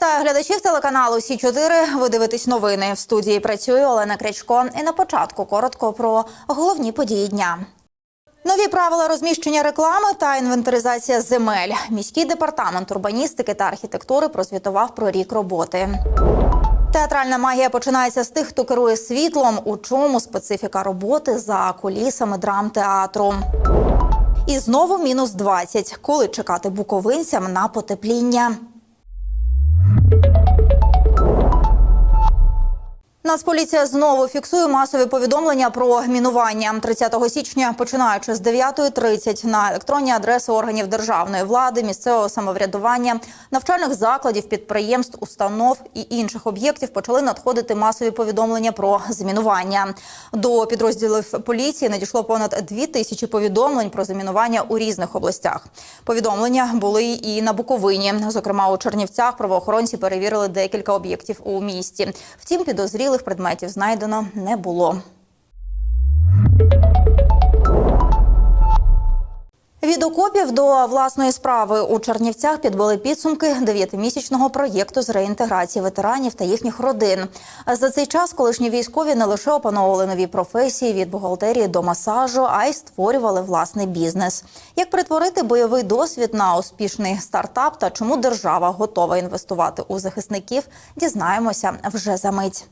Вітаю глядачів телеканалу Сі 4 Ви дивитесь новини. В студії працює Олена Крячко. І на початку коротко про головні події дня. Нові правила розміщення реклами та інвентаризація земель. Міський департамент урбаністики та архітектури прозвітував про рік роботи. Театральна магія починається з тих, хто керує світлом. У чому специфіка роботи за кулісами драмтеатру. І знову мінус 20. Коли чекати буковинцям на потепління? Нацполіція знову фіксує масові повідомлення про мінування 30 січня, починаючи з 9.30 на електронні адреси органів державної влади, місцевого самоврядування, навчальних закладів, підприємств, установ і інших об'єктів почали надходити масові повідомлення про замінування. До підрозділів поліції надійшло понад 2 тисячі повідомлень про замінування у різних областях. Повідомлення були і на Буковині. Зокрема, у Чернівцях правоохоронці перевірили декілька об'єктів у місті. Втім, підозрілих предметів знайдено не було. Від окопів до власної справи у Чернівцях підбили підсумки дев'ятимісячного проєкту з реінтеграції ветеранів та їхніх родин. За цей час колишні військові не лише опановували нові професії від бухгалтерії до масажу, а й створювали власний бізнес. Як перетворити бойовий досвід на успішний стартап та чому держава готова інвестувати у захисників, дізнаємося вже за мить.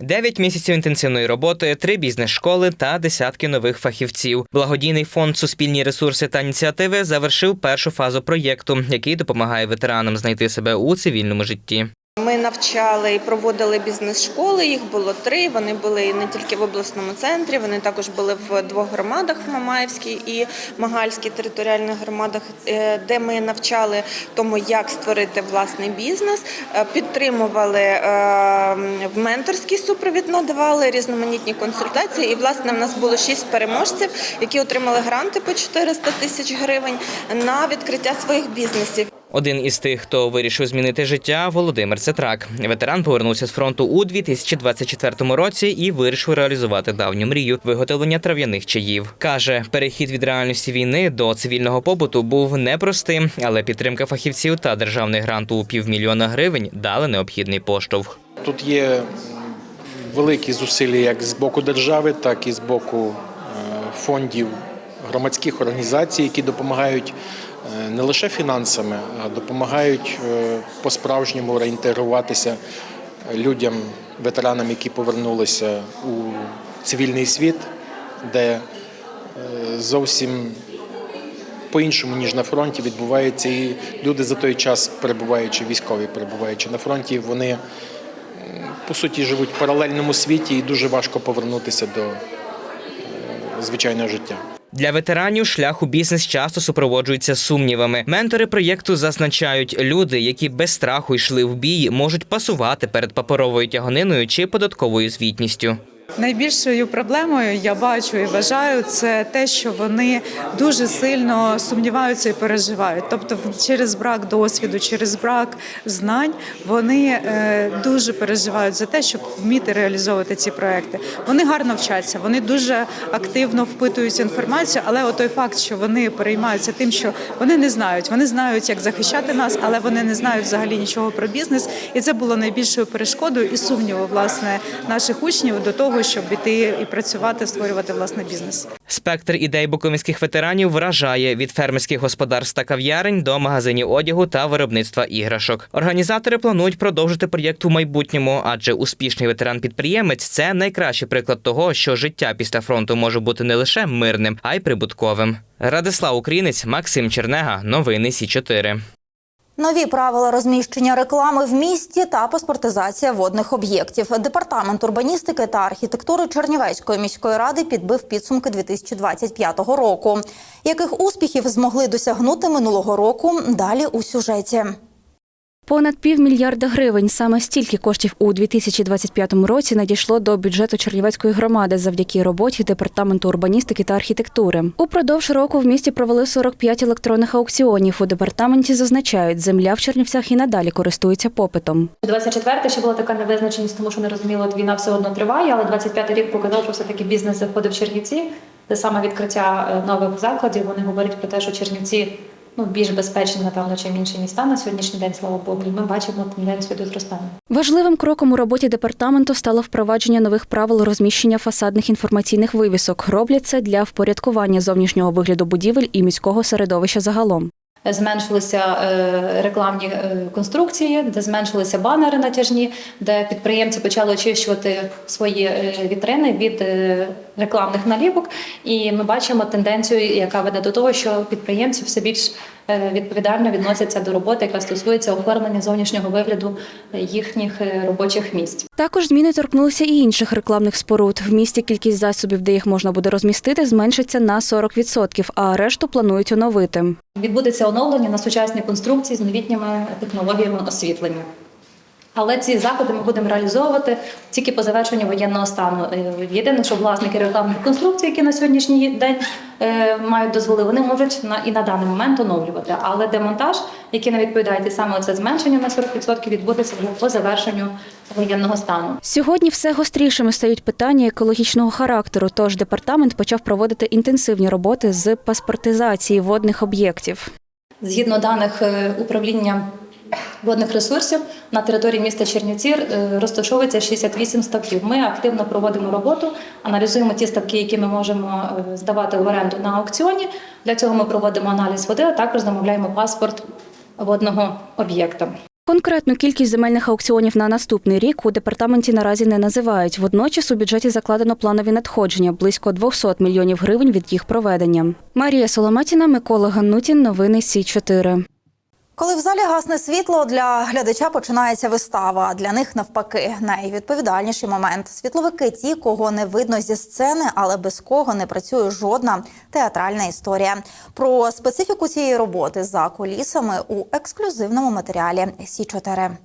Дев'ять місяців інтенсивної роботи, три бізнес-школи та десятки нових фахівців. Благодійний фонд Суспільні ресурси та ініціативи завершив першу фазу проєкту, який допомагає ветеранам знайти себе у цивільному житті. Ми навчали і проводили бізнес-школи. Їх було три. Вони були не тільки в обласному центрі, вони також були в двох громадах в Мамаївській і Магальській територіальних громадах, е, де ми навчали тому, як створити власний бізнес, е, підтримували е, в менторський супровід, надавали різноманітні консультації. І власне в нас було шість переможців, які отримали гранти по 400 тисяч гривень на відкриття своїх бізнесів. Один із тих, хто вирішив змінити життя, Володимир Цетрак. Ветеран повернувся з фронту у 2024 році і вирішив реалізувати давню мрію виготовлення трав'яних чаїв. каже, перехід від реальності війни до цивільного побуту був непростим, але підтримка фахівців та державний грант у півмільйона гривень дали необхідний поштовх. Тут є великі зусилля як з боку держави, так і з боку е, фондів громадських організацій, які допомагають е, не лише фінансами, а допомагають е, по-справжньому реінтегруватися людям, ветеранам, які повернулися у цивільний світ, де е, зовсім по-іншому, ніж на фронті, відбувається. І люди за той час, перебуваючи військові, перебуваючи на фронті, вони по суті живуть в паралельному світі і дуже важко повернутися до звичайного життя. Для ветеранів шлях у бізнес часто супроводжується сумнівами. Ментори проєкту зазначають, люди, які без страху йшли в бій, можуть пасувати перед паперовою тяганиною чи податковою звітністю. Найбільшою проблемою я бачу і вважаю це те, що вони дуже сильно сумніваються і переживають. Тобто, через брак досвіду, через брак знань вони е, дуже переживають за те, щоб вміти реалізовувати ці проекти. Вони гарно вчаться, вони дуже активно впитують інформацію, але той факт, що вони переймаються тим, що вони не знають, вони знають, як захищати нас, але вони не знають взагалі нічого про бізнес, і це було найбільшою перешкодою і сумніву власне наших учнів до того, щоб іти і працювати, створювати власний бізнес. Спектр ідей буковинських ветеранів вражає від фермерських господарств та кав'ярень до магазинів одягу та виробництва іграшок. Організатори планують продовжити проєкт у майбутньому, адже успішний ветеран-підприємець це найкращий приклад того, що життя після фронту може бути не лише мирним, а й прибутковим. Радислав Українець, Максим Чернега, новини Сі 4 Нові правила розміщення реклами в місті та паспортизація водних об'єктів. Департамент урбаністики та архітектури Чернівецької міської ради підбив підсумки 2025 року. Яких успіхів змогли досягнути минулого року? Далі у сюжеті. Понад півмільярда гривень саме стільки коштів у 2025 році надійшло до бюджету Чернівецької громади завдяки роботі департаменту урбаністики та архітектури. Упродовж року в місті провели 45 електронних аукціонів. У департаменті зазначають, земля в Чернівцях і надалі користується попитом. 24 ще була така невизначеність, тому що не розуміло, війна все одно триває, але 25 рік показав, що все-таки бізнес заходив в Чернівці, де саме відкриття е, нових закладів. Вони говорять про те, що Чернівці ну, більш безпечні, напевно, чим інші міста на сьогоднішній день, слава Богу. Ми бачимо тенденцію до зростання. Важливим кроком у роботі департаменту стало впровадження нових правил розміщення фасадних інформаційних вивісок. Роблять це для впорядкування зовнішнього вигляду будівель і міського середовища загалом. Зменшилися е, рекламні е, конструкції, де зменшилися банери натяжні, де підприємці почали очищувати свої е, вітрини від рекламних наліпок. І ми бачимо тенденцію, яка веде до того, що підприємці все більш відповідально відносяться до роботи, яка стосується оформлення зовнішнього вигляду е, їхніх е, робочих місць. Також зміни торкнулися і інших рекламних споруд. В місті кількість засобів, де їх можна буде розмістити, зменшиться на 40%, а решту планують оновити. Відбудеться оновлення на сучасні конструкції з новітніми технологіями освітлення. Але ці заходи ми будемо реалізовувати тільки по завершенню воєнного стану. Е, Єдине, що власники рекламних конструкцій, які на сьогоднішній день е, мають дозволи, вони можуть на і на даний момент оновлювати. Але демонтаж, який не відповідає і саме це зменшення на 40%, відбудеться вже по завершенню воєнного стану. Сьогодні все гострішими стають питання екологічного характеру. Тож департамент почав проводити інтенсивні роботи з паспортизації водних об'єктів. Згідно даних е, управління водних ресурсів на території міста Чернівці е, розташовується 68 ставків. Ми активно проводимо роботу, аналізуємо ті ставки, які ми можемо е, здавати в оренду на аукціоні. Для цього ми проводимо аналіз води, а також замовляємо паспорт водного об'єкта. Конкретну кількість земельних аукціонів на наступний рік у департаменті наразі не називають. Водночас у бюджеті закладено планові надходження близько 200 мільйонів гривень від їх проведення. Марія Соломатіна, Микола Ганнутін. Новини Сі 4 Коли в залі гасне світло, для глядача починається вистава. Для них навпаки найвідповідальніший момент. Світловики ті, кого не видно зі сцени, але без кого не працює жодна театральна історія. Про специфіку цієї роботи за кулісами у ексклюзивному матеріалі Сі 4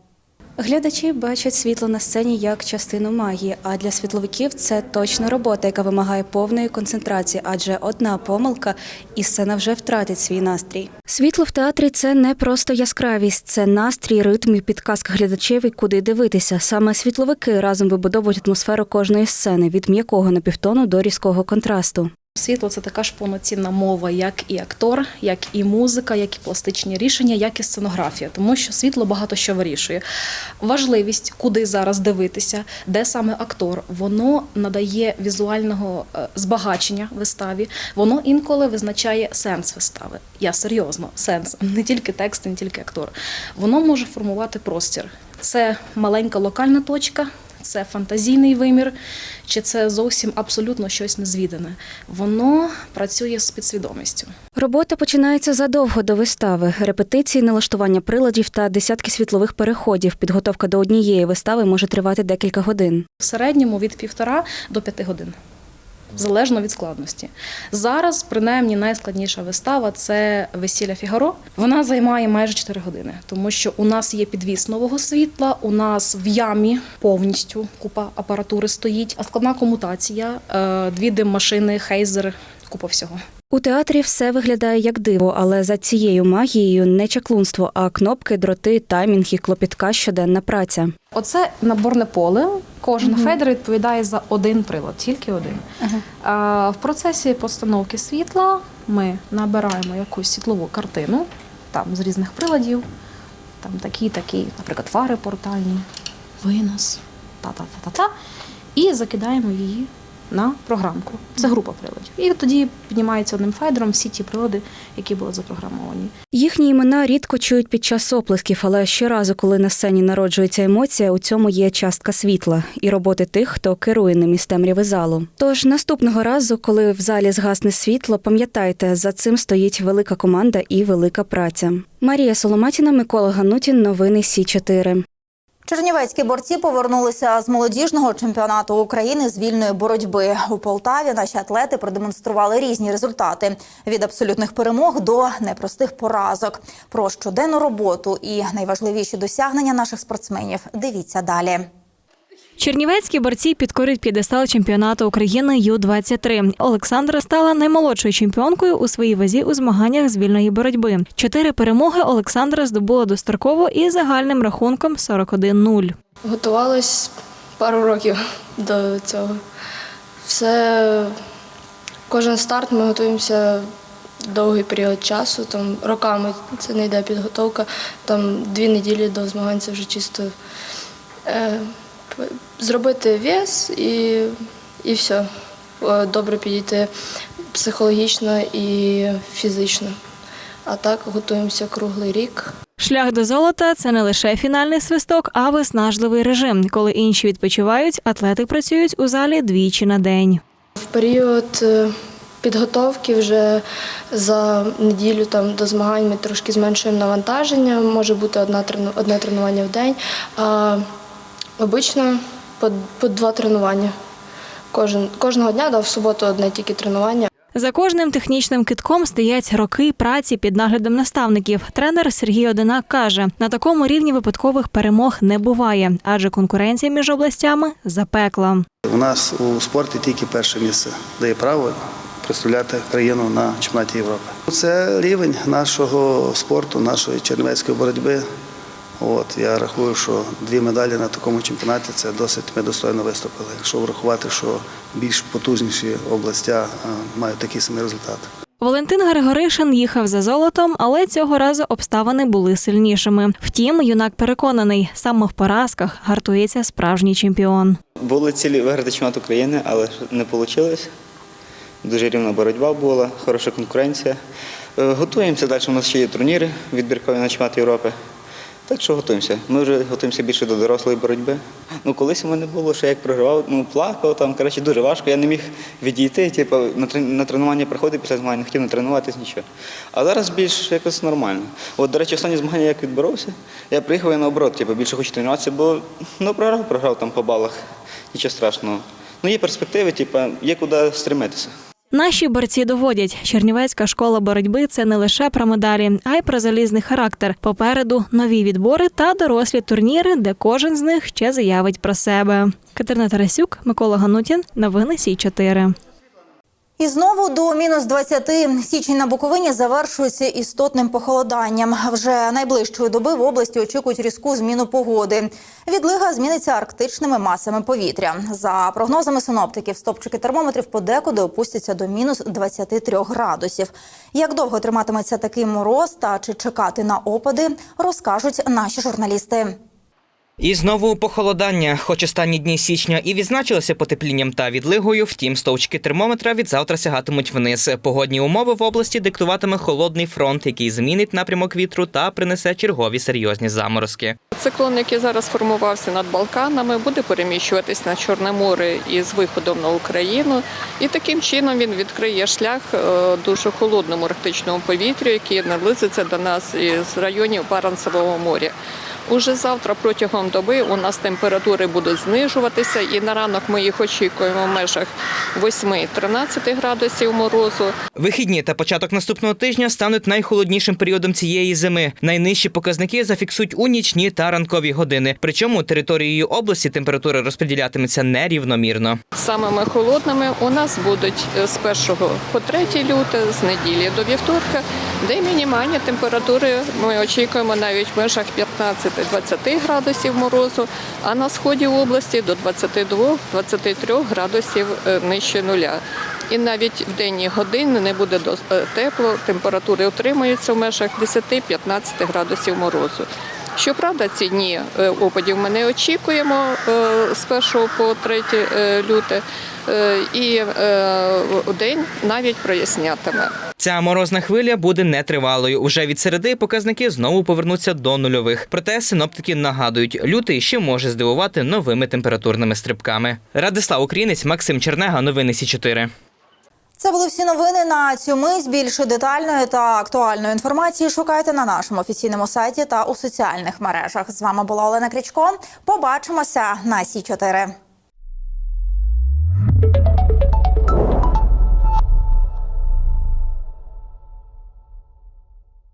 Глядачі бачать світло на сцені як частину магії. А для світловиків це точна робота, яка вимагає повної концентрації, адже одна помилка, і сцена вже втратить свій настрій. Світло в театрі це не просто яскравість, це настрій, ритм і підказка глядачеві, куди дивитися. Саме світловики разом вибудовують атмосферу кожної сцени від м'якого напівтону до різкого контрасту. Світло це така ж повноцінна мова, як і актор, як і музика, як і пластичні рішення, як і сценографія, тому що світло багато що вирішує. Важливість, куди зараз дивитися, де саме актор, воно надає візуального е, збагачення виставі, воно інколи визначає сенс вистави. Я серйозно, сенс, не тільки текст, не тільки актор. Воно може формувати простір. Це маленька локальна точка. Це фантазійний вимір, чи це зовсім абсолютно щось незвідане. Воно працює з підсвідомістю. Робота починається задовго до вистави. Репетиції, налаштування приладів та десятки світлових переходів. Підготовка до однієї вистави може тривати декілька годин. В середньому від півтора до п'яти годин. Залежно від складності. Зараз, принаймні, найскладніша вистава це весілля Фігаро. Вона займає майже 4 години, тому що у нас є підвіс нового світла, у нас в ямі повністю купа апаратури стоїть, а складна комутація, е, дві дим-машини, хейзер, купа всього. У театрі все виглядає як диво, але за цією магією не чаклунство, а кнопки, дроти, таймінг і клопітка щоденна праця. Оце наборне поле. Кожен фейдер відповідає за один прилад, тільки один. А, в процесі постановки світла ми набираємо якусь світлову картину там з різних приладів, там такі, такі, наприклад, фари портальні, винос, та-та-та-та-та, і закидаємо її на програмку. Це група приладів. І тоді піднімається одним фейдером всі ті прилади, які були запрограмовані. Їхні імена рідко чують під час оплесків, але щоразу, коли на сцені народжується емоція, у цьому є частка світла і роботи тих, хто керує ним із темряви залу. Тож наступного разу, коли в залі згасне світло, пам'ятайте, за цим стоїть велика команда і велика праця. Марія Соломатіна, Микола Ганутін. Новини Сі 4 Чернівецькі борці повернулися з молодіжного чемпіонату України з вільної боротьби у Полтаві. Наші атлети продемонстрували різні результати від абсолютних перемог до непростих поразок. Про щоденну роботу і найважливіші досягнення наших спортсменів. Дивіться далі. Чернівецькі борці підкорять п'єдестал чемпіонату України Ю-23. Олександра стала наймолодшою чемпіонкою у своїй вазі у змаганнях з вільної боротьби. Чотири перемоги Олександра здобула достроково і загальним рахунком 41-0. Готувалась пару років до цього. Все, кожен старт ми готуємося довгий період часу, там роками це не йде підготовка. Там дві неділі до змагань це вже чисто е, зробити вес і, і все. Е, Добре підійти психологічно і фізично. А так готуємося круглий рік. Шлях до золота це не лише фінальний свисток, а виснажливий режим. Коли інші відпочивають, атлети працюють у залі двічі на день. В період е, підготовки вже за неділю там, до змагань ми трошки зменшуємо навантаження, може бути одна, одне тренування в день, а обично по, по два тренування. Кожен, кожного дня, да, в суботу одне тільки тренування. За кожним технічним китком стоять роки праці під наглядом наставників. Тренер Сергій Одинак каже: на такому рівні випадкових перемог не буває, адже конкуренція між областями запекла. У нас у спорті тільки перше місце дає право представляти країну на чемпіонаті Європи. Це рівень нашого спорту, нашої чернівецької боротьби. От я рахую, що дві медалі на такому чемпіонаті це досить ми достойно виступили. Якщо врахувати, що більш потужніші областя мають такий самий результат. Валентин Григоришин їхав за золотом, але цього разу обставини були сильнішими. Втім, юнак переконаний, саме в поразках гартується справжній чемпіон. Були цілі виграти чемпіонат України, але не вийшло. Дуже рівна боротьба була, хороша конкуренція. Е, Готуємося далі. У нас ще є турніри відбіркові на чемпіонат Європи. Так що готуємося. Ми вже готуємося більше до дорослої боротьби. Ну, колись у мене було, що як програвав, ну плакав там, коротше, дуже важко. Я не міг відійти. Типу, на тренування приходив після змагань, не хотів не тренуватись нічого. А зараз більш якось нормально. От, до речі, останні змагання як відборовся, я приїхав і наоборот, типу, більше хочу тренуватися, бо ну, програв, програв там по балах. Нічого страшного. Ну, є перспективи, типу, є куди стремитися. Наші борці доводять, Чернівецька школа боротьби це не лише про медалі, а й про залізний характер. Попереду нові відбори та дорослі турніри, де кожен з них ще заявить про себе. Катерина Тарасюк, Микола Ганутін, новини Сій 4 І знову до мінус 20. Січень на Буковині завершується істотним похолоданням. Вже найближчої доби в області очікують різку зміну погоди. Відлига зміниться арктичними масами повітря. За прогнозами синоптиків, стопчики термометрів подекуди опустяться до мінус 23 градусів. Як довго триматиметься такий мороз та чи чекати на опади, розкажуть наші журналісти. І знову похолодання, хоч останні дні січня і відзначилися потеплінням та відлигою, втім стовчки термометра від завтра сягатимуть вниз. Погодні умови в області диктуватиме холодний фронт, який змінить напрямок вітру та принесе чергові серйозні заморозки. Циклон, який зараз формувався над Балканами, буде переміщуватись на Чорне море із виходом на Україну, і таким чином він відкриє шлях е, дуже холодному арктичному повітрю, яке наблизиться до нас із районів Баренцевого моря. Уже завтра протягом доби у нас температури будуть знижуватися, і на ранок ми їх очікуємо в межах 8-13 градусів морозу. Вихідні та початок наступного тижня стануть найхолоднішим періодом цієї зими. Найнижчі показники зафіксують у нічні та ранкові години. Причому територією області температура розподілятиметься нерівномірно. Самими холодними у нас будуть е, з 1 по 3 люте, з неділі до вівторка, де мінімальні температури ми очікуємо навіть в межах 15-20 градусів морозу, а на сході області до 22-23 градусів е, нижче нуля. І навіть в денні години не буде е, тепло, температури утримуються в межах 10-15 градусів морозу. Щоправда, ці дні е, опадів ми не очікуємо е, з 1 по 3 е, люте, і е, день навіть прояснятиме. Ця морозна хвиля буде нетривалою. Уже від середи показники знову повернуться до нульових. Проте синоптики нагадують, лютий ще може здивувати новими температурними стрибками. Радислав Українець, Максим Чернега, новини Сі 4 Це були всі новини на цю мить. Більше детальної та актуальної інформації шукайте на нашому офіційному сайті та у соціальних мережах. З вами була Олена Крічко. Побачимося на Сі 4